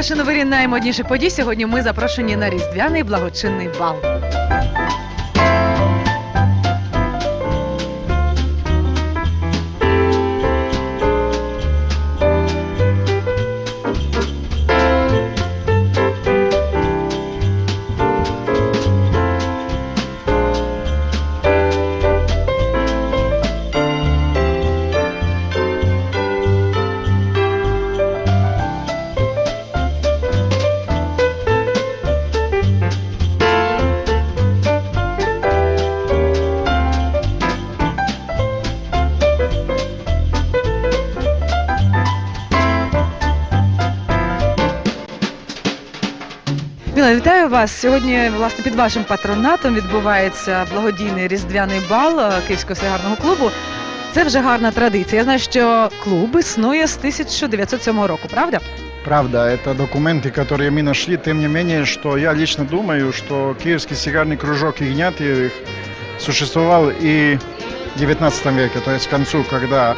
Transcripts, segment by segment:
перший новий наймодніших подій. Сьогодні ми запрошені на різдвяний благочинний бал. Міла, вітаю вас. Сьогодні, власне, під вашим патронатом відбувається благодійний різдвяний бал е, Київського сигарного клубу. Це вже гарна традиція. Я знаю, що клуб існує з 1907 року, правда? Правда, это документы, которые мы нашли. Тем не менее, что я лично думаю, что Киевский сигарный кружок Игнатьевых существовал и в 19 веке, то есть к концу, когда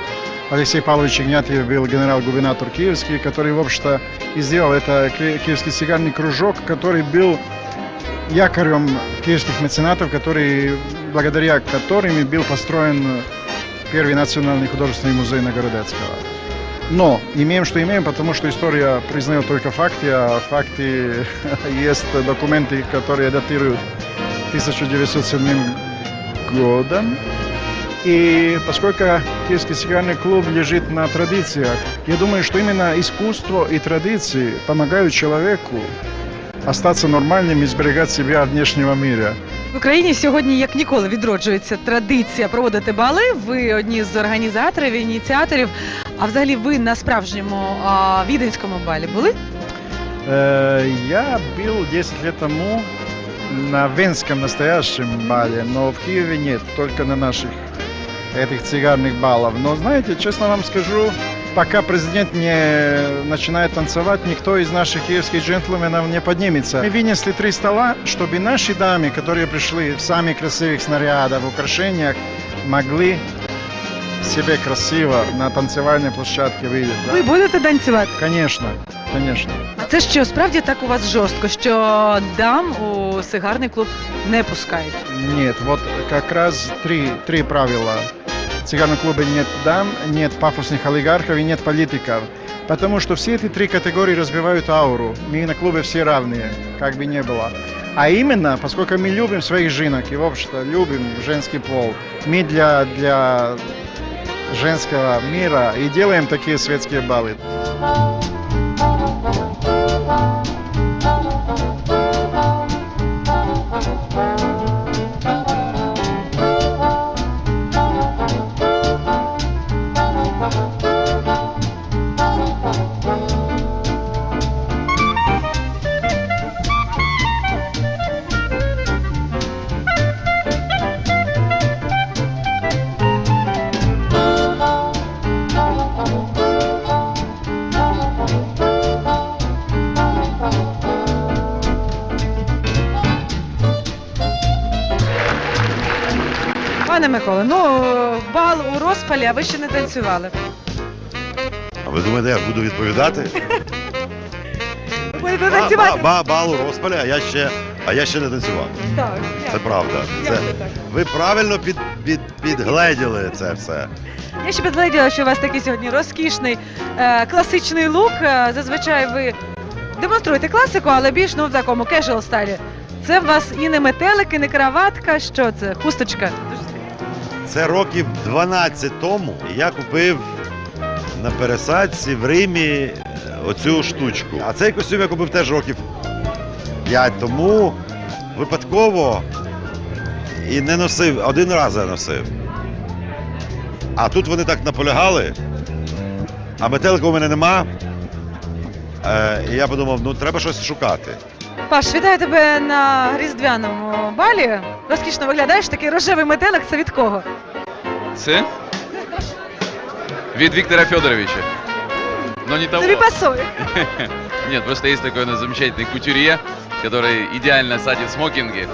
Алексей Павлович Игнатьев был генерал-губернатор Киевский, который, в общем-то, и сделал это Ки- Киевский сигарный кружок, который был якорем киевских меценатов, который, благодаря которым был построен первый национальный художественный музей Нагородецкого. Но имеем, что имеем, потому что история признает только факты, а факты есть документы, которые датируют 1907 годом. И поскольку Киевский сигарный клуб лежит на традициях, я думаю, что именно искусство и традиции помогают человеку остаться нормальным и сберегать себя от внешнего мира. В Україні сьогодні як ніколи відроджується традиція проводити бали. Ви одні з організаторів, ініціаторів. А взагалі ви на справжньому а, віденському балі були? Э, Я был 10 лет тому на венском настоящем бале, но в Киеве нет, только на наших этих цигарных балов. Но знаете, честно вам скажу, пока президент не начинает танцевать, никто из наших киевских джентльменов не поднимется. Мы вынесли три стола, чтобы наши дамы, которые пришли в самых красивых снарядах, в украшениях, могли себе красиво на танцевальной площадке выйти. да. Ви будете танцювати? Конечно, конечно. А це що, справді так у вас жорстко, що дам у сигарний клуб не пускають? Нет, вот как раз три, три правила. В цыганном клубе нет дам, нет пафосных олигархов и нет политиков. Потому что все эти три категории разбивают ауру. Мы на клубе все равные, как бы не было. А именно, поскольку мы любим своих женок и, в общем-то, любим женский пол, мы для, для женского мира и делаем такие светские балы. Пане Миколе, ну бал у розпалі, а ви ще не танцювали. А ви думаєте, я буду відповідати? Будете Ба- танцювати? ба- ба- Балу розпаля, а я ще, а я ще не танцював. Так. Це правда. Як Це, це так? ви правильно під, під, підгледіли це все. Я ще підгляділа, що у вас такий сьогодні розкішний е, класичний лук. Е, зазвичай ви демонструєте класику, але більш ну в такому кежуал стайлі. Це в вас і не метелик, і не краватка. Що це? Хусточка. Це років 12 тому я купив на пересадці в Римі е, оцю штучку. А цей костюм я купив теж років 5 тому. Випадково і не носив, один раз я носив. А тут вони так наполягали, а метелика у мене нема. Е, і я подумав, ну треба щось шукати. Паш, вітаю тебе на різдвяному балі. Розкішно виглядаєш, такий рожевий метелик. Це від кого? Це? Від Виктора Федоровича. Но не того. Тобі пасує. Нет, просто есть такой у нас замечательный кутюрье, который идеально садит смокинги.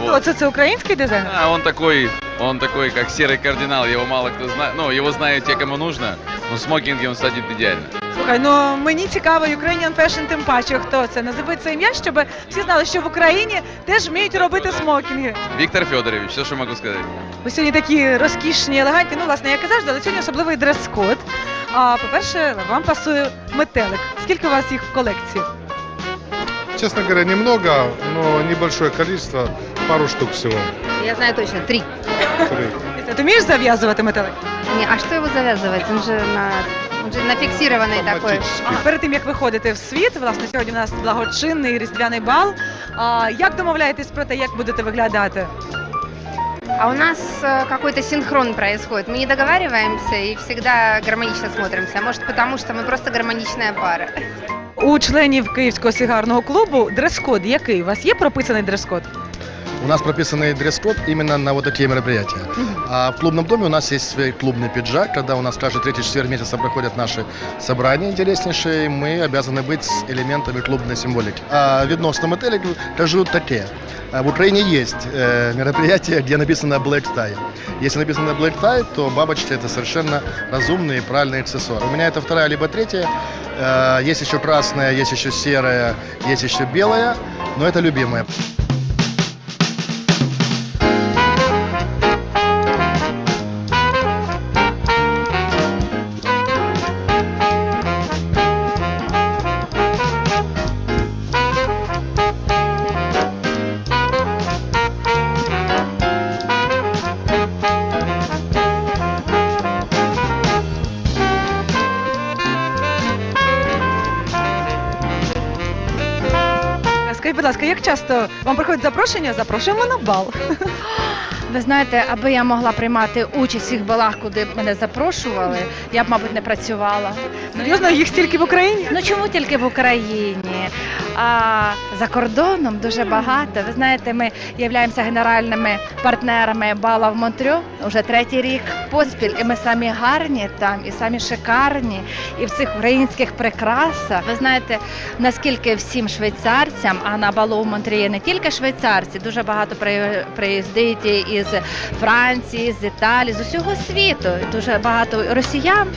Вот. Оце це український дизайнер? А он такой, он такой, как серый кардинал, его мало кто знает, ну, его знают те, кому нужно. Но в смокинге он садит идеально. Слухай, ну мені цікаво Ukrainian Fashion тим паче, хто це. Назови це ім'я, щоб всі знали, що в Україні теж вміють робити смокінги. Виктор Федорович, все, что могу сказать. Ви сьогодні такі розкішні, елегантні. Ну, власне, як і завжди, але сьогодні особливий дрес-код. А по-перше, вам пасує метелик. Скільки у вас їх в колекції? Честно говоря, немного, но небольшое количество, пару штук всего. Я знаю точно, три. Три. Ти вмієш зав'язувати метелик? Не, а что его завязывать? Он же на, он же на фиксированный такой. Автоматически. А перед тим як виходите в світ, власне, сьогодні у нас благочинний різдвяний бал. А як домовляєтесь про те, як будете виглядати? А у нас э, какой-то синхрон происходит. Мы не договариваемся и всегда гармонично смотримся. Может, потому что мы просто гармоничная пара. У членів Київського сигарного клубу дрес-код який? У вас є прописаний дрес-код? У нас прописанный дресс-код именно на вот такие мероприятия. А в клубном доме у нас есть свой клубный пиджак. Когда у нас каждый третий четверг месяца проходят наши собрания интереснейшие, мы обязаны быть с элементами клубной символики. А відносно метелик кажу таке. А В Украине есть э, мероприятие, где написано Black Tie. Если написано Black Tie, то бабочки это совершенно разумный и правильный аксессуар. У меня это вторая либо третья. Э, Есть еще красная, есть еще серая, есть еще белая, но это любимая. Скажіть, будь ласка, як часто вам приходять запрошення? Запрошуємо на бал. Ви знаєте, аби я могла приймати участь у всіх балах, куди мене запрошували, я б, мабуть, не працювала. Серйозно, їх стільки в Україні? Ну чому тільки в Україні? А за кордоном дуже багато. Ви знаєте, ми являємося генеральними партнерами бала в Монтрю вже третій рік поспіль. І ми самі гарні там, і самі шикарні, і в цих українських прикрасах. Ви знаєте, наскільки всім швейцарцям, а на балу в Монтрі є не тільки швейцарці, дуже багато приїздить і із Франції, з Італії, з усього світу. Дуже багато росіян.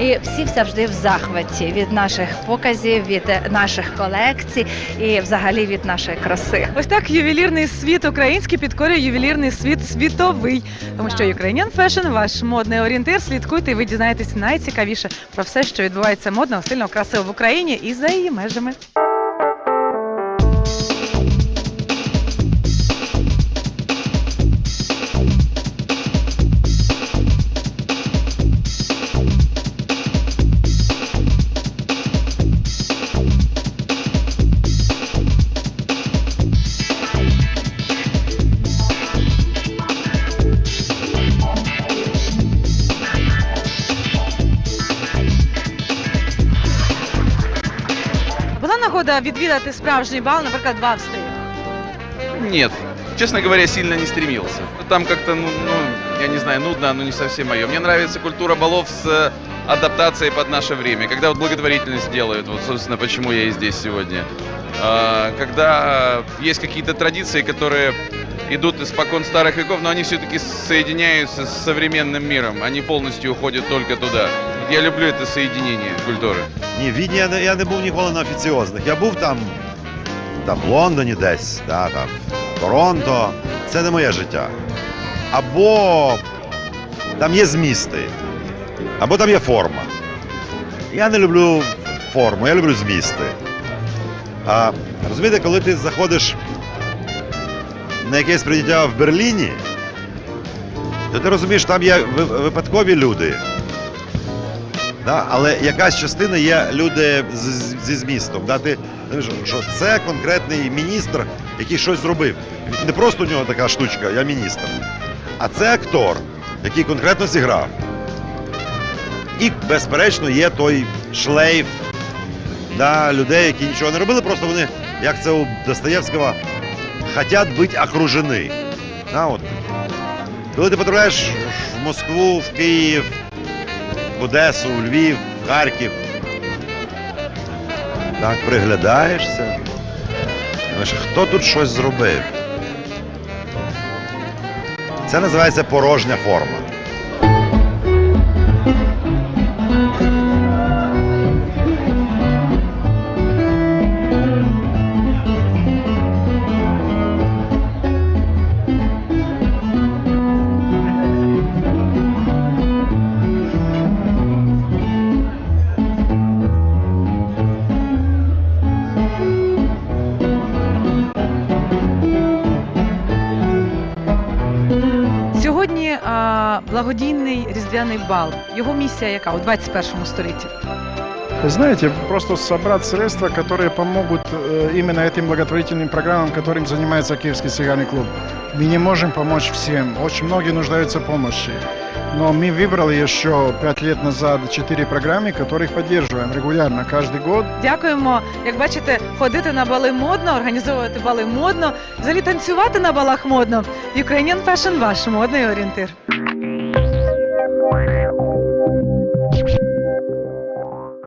І всі завжди в захваті від наших показів, від наших колекцій і взагалі від нашої краси. Ось так ювелірний світ український підкорює ювелірний світ світовий. Тому що Ukrainian Fashion – ваш модний орієнтир. Слідкуйте, і ви дізнаєтесь найцікавіше про все, що відбувається модно, стильно, красиво в Україні і за її межами. Була нагода відвідати справжній бал, наприклад, в Австрії. Нет, честно говоря, сильно не стремился. Там как-то, ну, ну, я не знаю, нудно, но не совсем мое. Мне нравится культура балов с э, адаптацией под наше время. Когда вот благотворительность делают, вот, собственно, почему я и здесь сегодня. А, Когда есть какие-то традиции, которые идут испокон старых веков, но они все-таки соединяются с современным миром. Они полностью уходят только туда. Я люблю это соединение культуры. Ні, в Відні я не, я не був ніколи на офіціозних. Я був там, там в Лондоні десь, да, там, в Торонто. Це не моє життя. Або там є змісти, або там є форма. Я не люблю форму, я люблю змісти. А розумієте, коли ти заходиш на якесь прийняття в Берліні, то ти розумієш, там є випадкові люди. Да? Але якась частина є люди з- зі змістом. Да? Ти що це конкретний міністр, який щось зробив. Не просто у нього така штучка, я міністр. А це актор, який конкретно зіграв. І, безперечно, є той шлейф да, людей, які нічого не робили, просто вони, як це у Достоєвського, хотять бути окружені. Да, от. Коли ти потрапляєш в Москву, в Київ, в Одесу, у Львів, в Харків. Так, приглядаєшся. Думаєш, хто тут щось зробив? Це називається порожня форма. благодійний різдвяний бал. Його місія яка у 21 столітті? Вы знаете, просто собрать средства, которые помогут э, именно этим благотворительным программам, которым занимается Киевский сигарный клуб. Мы не можем помочь всем. Очень многие нуждаются в помощи. Но мы выбрали еще пять лет назад четыре программы, которых поддерживаем регулярно, каждый год. Дякуємо. Як бачите, ходити на бали модно, організовувати бали модно, взагалі танцювати на балах модно. Ukrainian Fashion – ваш модний орієнтир.